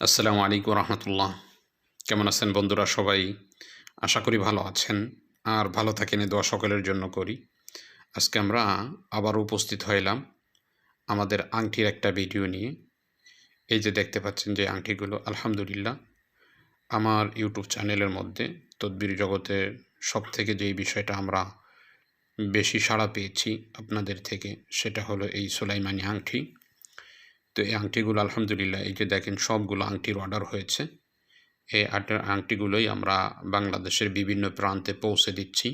আসসালামু আলাইকুম রহমতুল্লাহ। কেমন আছেন বন্ধুরা সবাই? আশা করি ভালো আছেন। আর ভালো থাকেন দোয়া সকলের জন্য করি। আজকে আমরা আবার উপস্থিত হইলাম আমাদের আংটির একটা ভিডিও নিয়ে। এই যে দেখতে পাচ্ছেন যে আংটিগুলো, আলহামদুলিল্লাহ। আমার ইউটিউব চ্যানেলের মধ্যে তদ্বির জগতের সব থেকে যেই বিষয়টা আমরা বেশি সাড়া পেয়েছি আপনাদের থেকে, সেটা হলো এই সোলাইমানি আংটি। তো এই আংটিগুলো আলহামদুলিল্লাহ, এই যে দেখেন সবগুলো আংটির অর্ডার হয়েছে। এই আংটিগুলোই আমরা বাংলাদেশের বিভিন্ন প্রান্তে পৌঁছে দিচ্ছি।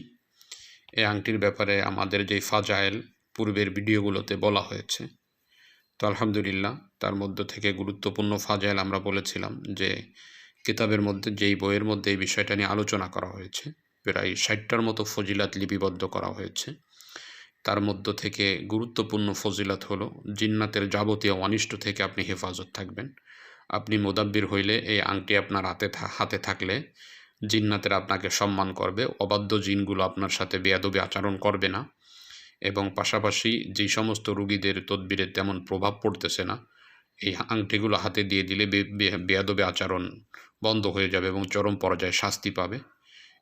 এই আংটির ব্যাপারে আমাদের যে ফাজাইল পূর্বের ভিডিওগুলোতে বলা হয়েছে। তো আলহামদুলিল্লাহ, তার মধ্য থেকে গুরুত্বপূর্ণ ফাজাইল আমরা বলেছিলাম যে, কিতাবের মধ্যে যেই বইয়ের মধ্যে এই বিষয়টা নিয়ে আলোচনা করা হয়েছে, প্রায় ষাটটার মতো ফজিলাত লিপিবদ্ধ করা হয়েছে। তার মধ্য থেকে গুরুত্বপূর্ণ ফজিলত হলো, জিন্নাতের যাবতীয় অনিষ্ট থেকে আপনি হেফাজত থাকবেন। আপনি মোদাব্বির হইলে এই আংটি আপনার হাতে হাতে থাকলে জিন্নাতের আপনাকে সম্মান করবে, অবাধ্য জিনগুলো আপনার সাথে বেয়াদবি আচরণ করবে না। এবং পাশাপাশি যেই সমস্ত রুগীদের তদবিরের তেমন প্রভাব পড়তেছে না, এই আংটিগুলো হাতে দিয়ে দিলে বেয়াদবে আচরণ বন্ধ হয়ে যাবে এবং চরম পর্যায়ে শাস্তি পাবে।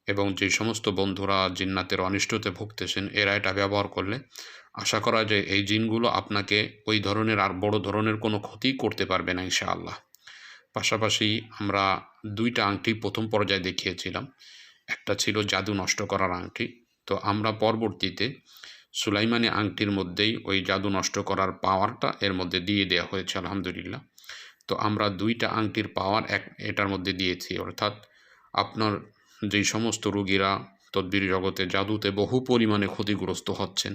এবং যে সমস্ত বন্ধুরা জিন্নাতের অনিষ্টতে ভুগতেছেন, এরা এটা ব্যবহার করলে আশা করা যায় এই জিনগুলো আপনাকে ওই ধরনের আর বড় ধরনের কোনো ক্ষতি করতে পারবে না ইনশাআল্লাহ। পাশাপাশি আমরা দুইটা আংটি প্রথম পর্যায়ে দেখিয়েছিলাম। একটা ছিল জাদু নষ্ট করার আংটি। তো আমরা পরবর্তীতে সুলাইমানি আংটির মধ্যেই ওই জাদু নষ্ট করার পাওয়ারটা এর মধ্যে দিয়ে দেওয়া হয়েছে, আলহামদুলিল্লাহ। তো আমরা দুইটা আংটির পাওয়ার এক এটার মধ্যে দিয়েছি, অর্থাৎ আপনার যেই সমস্ত রোগীরা তদ্বির জগতে জাদুতে বহু পরিমাণে ক্ষতিগ্রস্ত হচ্ছেন,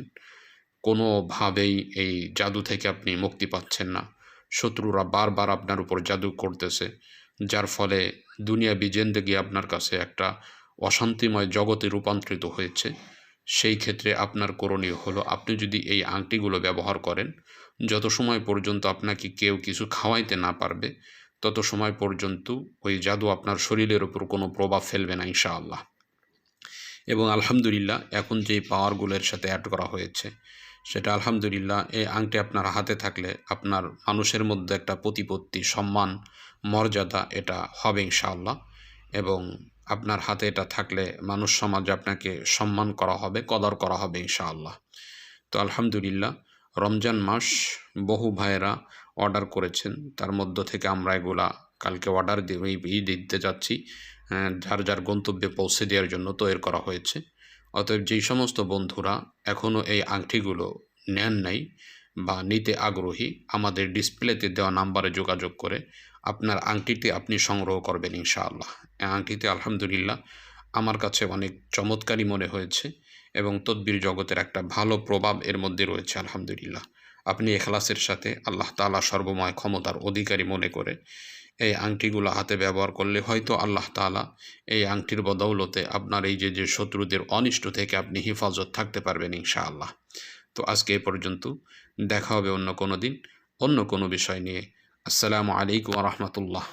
কোনোভাবেই এই জাদু থেকে আপনি মুক্তি পাচ্ছেন না। শত্রুরা বারবার আপনার উপর জাদু করতেছে, যার ফলে দুনিয়া বিজেন্দেগি আপনার কাছে একটা অশান্তিময় জগতে রূপান্তরিত হয়েছে। সেই ক্ষেত্রে আপনার করণীয় হলো, আপনি যদি এই আংটিগুলো ব্যবহার করেন, যত সময় পর্যন্ত আপনাকে কেউ কিছু খাওয়াইতে না পারবে তত সময় পর্যন্ত ওই জাদু আপনার শরীরের ওপর কোনো প্রভাব ফেলবে না, ইনশাআল্লাহ। এবং আলহামদুলিল্লাহ, এখন যে পাওয়ারগুলোর সাথে অ্যাড করা হয়েছে, সেটা আলহামদুলিল্লাহ, এই আংটি আপনার হাতে থাকলে আপনার মানুষের মধ্যে একটা প্রতিপত্তি, সম্মান, মর্যাদা এটা হবে, ইনশাআল্লাহ। এবং আপনার হাতে এটা থাকলে মানুষ সমাজে আপনাকে সম্মান করা হবে, কদর করা হবে, ইনশাআল্লাহ। তো আলহামদুলিল্লাহ, রমজান মাস বহু ভাইয়েরা অর্ডার করেছেন। তার মধ্য থেকে আমরা এগুলা কালকে অর্ডার দিয়ে দিতে যাচ্ছি। যার যার গন্তব্যে পৌঁছে দেওয়ার জন্য তৈরি করা হয়েছে। অতএব যেই সমস্ত বন্ধুরা এখনও এই আংটিগুলো নেন নাই বা নিতে আগ্রহী, আমাদের ডিসপ্লেতে দেওয়া নাম্বারে যোগাযোগ করে আপনার আংটিতে আপনি সংগ্রহ করবেন ইনশাআল্লাহ। আংটিতে আলহামদুলিল্লাহ আমার কাছে অনেক চমৎকারই মনে হয়েছে এবং তদ্বির জগতের একটা ভালো প্রভাব এর মধ্যে রয়েছে, আলহামদুলিল্লাহ। আপনি এখলাসের সাথে আল্লাহ তালা সর্বময় ক্ষমতার অধিকারী মনে করে এই আংটিগুলো হাতে ব্যবহার করলে হয়তো আল্লাহ তালা এই আংটির বদৌলতে আপনার এই যে যে শত্রুদের অনিষ্ট থেকে আপনি হেফাজত থাকতে পারবেন ইনশাআল্লাহ। তো আজকে এ পর্যন্ত দেখা হবে অন্য কোনো দিন, অন্য কোনো বিষয় নিয়ে। আসসালামু আলাইকুম রহমতুল্লাহ।